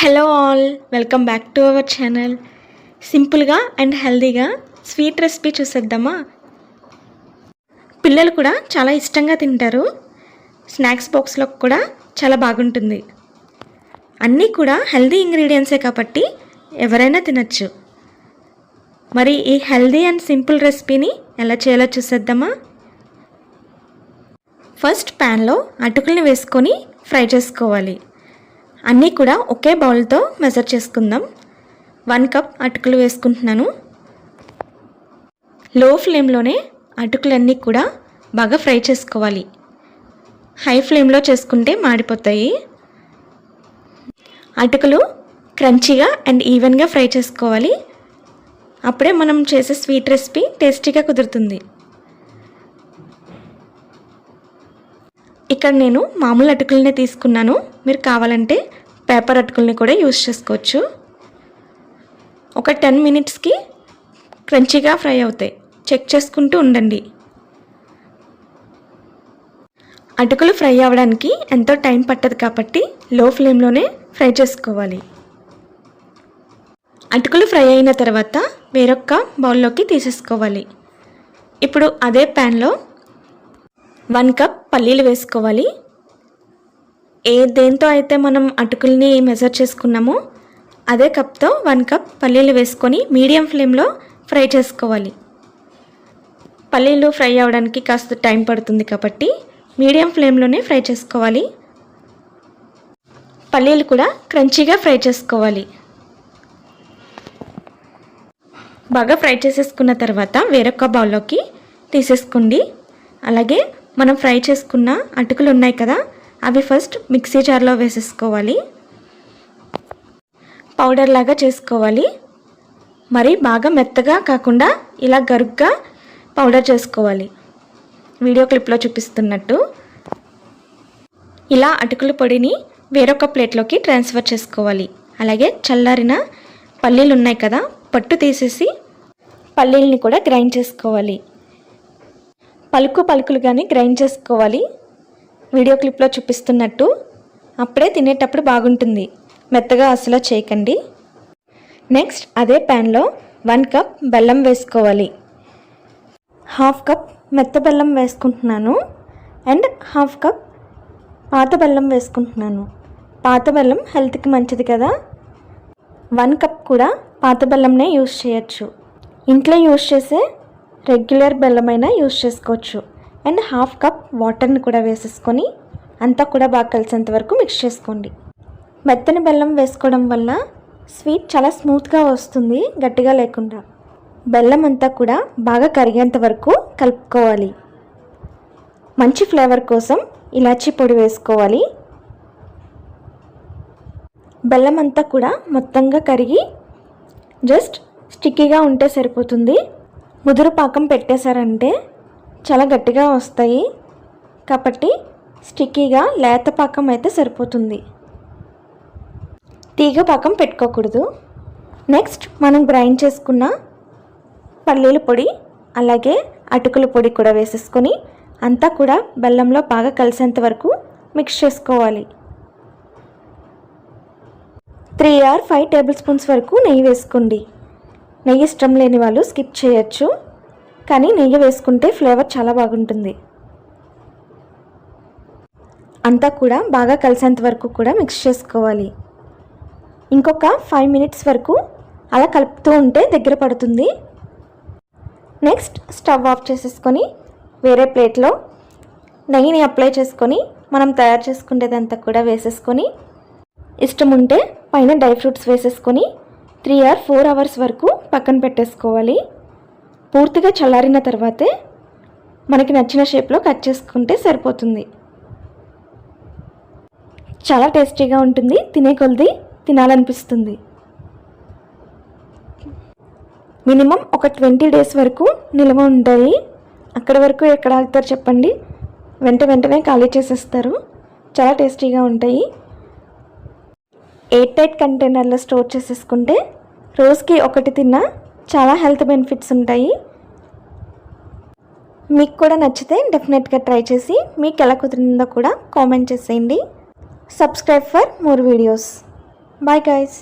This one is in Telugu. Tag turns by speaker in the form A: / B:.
A: Hello all welcome back to our channel సింపుల్గా అండ్ హెల్దీగా స్వీట్ రెసిపీ చూసేద్దామా? పిల్లలు కూడా చాలా ఇష్టంగా తింటారు. స్నాక్స్ బాక్స్లో కూడా చాలా బాగుంటుంది. అన్నీ కూడా హెల్దీ ఇంగ్రీడియంట్సే కాబట్టి ఎవరైనా తినచ్చు. మరి ఈ హెల్దీ అండ్ సింపుల్ రెసిపీని ఎలా చేయాలో చూసేద్దామా? ఫస్ట్ ప్యాన్లో అటుకుల్ని వేసుకొని ఫ్రై చేసుకోవాలి. అన్నీ కూడా ఒకే బౌల్తో మెజర్ చేసుకుందాం. వన్ కప్ అటుకులు వేసుకుంటున్నాను. లో ఫ్లేమ్లోనే అటుకులన్నీ కూడా బాగా ఫ్రై చేసుకోవాలి. హై ఫ్లేమ్లో చేసుకుంటే మాడిపోతాయి. అటుకులు క్రంచీగా అండ్ ఈవెన్గా ఫ్రై చేసుకోవాలి. అప్పుడే మనం చేసే స్వీట్ రెసిపీ టేస్టీగా కుదురుతుంది. ఇక్కడ నేను మామూలు అటుకులనే తీసుకున్నాను. మీరు కావాలంటే పేపర్ అటుకుల్ని కూడా యూస్ చేసుకోవచ్చు. ఒక టెన్ మినిట్స్కి క్రంచీగా ఫ్రై అవుతాయి. చెక్ చేసుకుంటూ ఉండండి. అటుకులు ఫ్రై అవ్వడానికి ఎంతో టైం పట్టదు కాబట్టి లో ఫ్లేమ్లోనే ఫ్రై చేసుకోవాలి. అటుకులు ఫ్రై అయిన తర్వాత వేరొక బౌల్లోకి తీసేసుకోవాలి. ఇప్పుడు అదే ప్యాన్లో వన్ కప్ పల్లీలు వేసుకోవాలి. ఏ దేంతో అయితే మనం అటుకుల్ని మెజర్ చేసుకున్నామో అదే కప్తో వన్ కప్ పల్లీలు వేసుకొని మీడియం ఫ్లేమ్లో ఫ్రై చేసుకోవాలి. పల్లీలు ఫ్రై అవ్వడానికి కాస్త టైం పడుతుంది కాబట్టి మీడియం ఫ్లేమ్లోనే ఫ్రై చేసుకోవాలి. పల్లీలు కూడా క్రంచీగా ఫ్రై చేసుకోవాలి. బాగా ఫ్రై చేసేసుకున్న తర్వాత వేరొక బౌల్లోకి తీసేసుకోండి. అలాగే మనం ఫ్రై చేసుకున్న అటుకులు ఉన్నాయి కదా అవి ఫస్ట్ మిక్సీ జార్లో వేసేసుకోవాలి. పౌడర్ లాగా చేసుకోవాలి. మరి బాగా మెత్తగా కాకుండా ఇలా గరుగ్గా పౌడర్ చేసుకోవాలి. వీడియో క్లిప్లో చూపిస్తున్నట్టు. ఇలా అటుకుల పొడిని వేరొక ప్లేట్లోకి ట్రాన్స్ఫర్ చేసుకోవాలి. అలాగే చల్లారిన పల్లీలు ఉన్నాయి కదా పట్టు తీసేసి పల్లీల్ని కూడా గ్రైండ్ చేసుకోవాలి. పలుకు పలుకులుగానే గ్రైండ్ చేసుకోవాలి. వీడియో క్లిప్లో చూపిస్తున్నట్టు అప్పుడే తినేటప్పుడు బాగుంటుంది. మెత్తగా అసలు చేయకండి. నెక్స్ట్ అదే ప్యాన్లో వన్ కప్ బెల్లం వేసుకోవాలి. హాఫ్ కప్ మెత్త బెల్లం వేసుకుంటున్నాను. అండ్ హాఫ్ కప్ పాత బెల్లం వేసుకుంటున్నాను. పాత బెల్లం హెల్త్కి మంచిది కదా. వన్ కప్ కూడా పాత బెల్లంనే యూస్ చేయొచ్చు. ఇంట్లో యూస్ చేసే రెగ్యులర్ బెల్లమైనా యూస్ చేసుకోవచ్చు. అండ్ హాఫ్ కప్ వాటర్ని కూడా వేసేసుకొని అంతా కూడా బాగా కలిసేంత వరకు మిక్స్ చేసుకోండి. మెత్తని బెల్లం వేసుకోవడం వల్ల స్వీట్ చాలా స్మూత్గా వస్తుంది గట్టిగా లేకుండా. బెల్లం అంతా కూడా బాగా కరిగేంత వరకు కలుపుకోవాలి. మంచి ఫ్లేవర్ కోసం ఇలాచీ పొడి వేసుకోవాలి. బెల్లం అంతా కూడా మొత్తంగా కరిగి జస్ట్ స్టిక్కీగా ఉంటే సరిపోతుంది. ముదురు పాకం పెట్టేశారంటే చాలా గట్టిగా వస్తాయి. కాబట్టి స్టిక్కీగా లేత పాకం అయితే సరిపోతుంది. తీగ పాకం పెట్టుకోకూడదు. నెక్స్ట్ మనం గ్రైండ్ చేసుకున్న పల్లీల పొడి అలాగే అటుకుల పొడి కూడా వేసేసుకొని అంతా కూడా బెల్లంలో బాగా కలిసేంత వరకు మిక్స్ చేసుకోవాలి. Three or five tablespoons వరకు నెయ్యి వేసుకోండి. నెయ్యి ఇష్టం లేని వాళ్ళు స్కిప్ చేయొచ్చు. కానీ నెయ్యి వేసుకుంటే ఫ్లేవర్ చాలా బాగుంటుంది. అంతా కూడా బాగా కలిసేంత వరకు కూడా మిక్స్ చేసుకోవాలి. ఇంకొక ఫైవ్ మినిట్స్ వరకు అలా కలుపుతూ ఉంటే దగ్గర పడుతుంది. నెక్స్ట్ స్టవ్ ఆఫ్ చేసేసుకొని వేరే ప్లేట్లో నెయ్యిని అప్లై చేసుకొని మనం తయారు చేసుకునేదంతా కూడా వేసేసుకొని ఇష్టం ఉంటే పైన డ్రై ఫ్రూట్స్ వేసేసుకొని త్రీ ఆర్ ఫోర్ అవర్స్ వరకు పక్కన పెట్టేసుకోవాలి. పూర్తిగా చల్లారిన తర్వాతే మనకి నచ్చిన షేప్లో కట్ చేసుకుంటే సరిపోతుంది. చాలా టేస్టీగా ఉంటుంది. తినే కొలది తినాలనిపిస్తుంది. మినిమం ఒక ట్వంటీ డేస్ వరకు నిల్వ ఉంటాయి అక్కడి వరకు ఎక్కడ ఆగుతారు చెప్పండి. వెంట వెంటనే ఖాళీ చేసేస్తారు. చాలా టేస్టీగా ఉంటాయి. ఎయిట్ టైట్ కంటైనర్లో స్టోర్ చేసేసుకుంటే రోజుకి ఒకటి తిన్నా చాలా హెల్త్ బెనిఫిట్స్ ఉంటాయి. మీకు కూడా నచ్చితే డెఫినెట్గా ట్రై చేసి మీకు ఎలా కుదిరిందో కూడా కామెంట్ చేసేయండి. Subscribe for more videos. Bye guys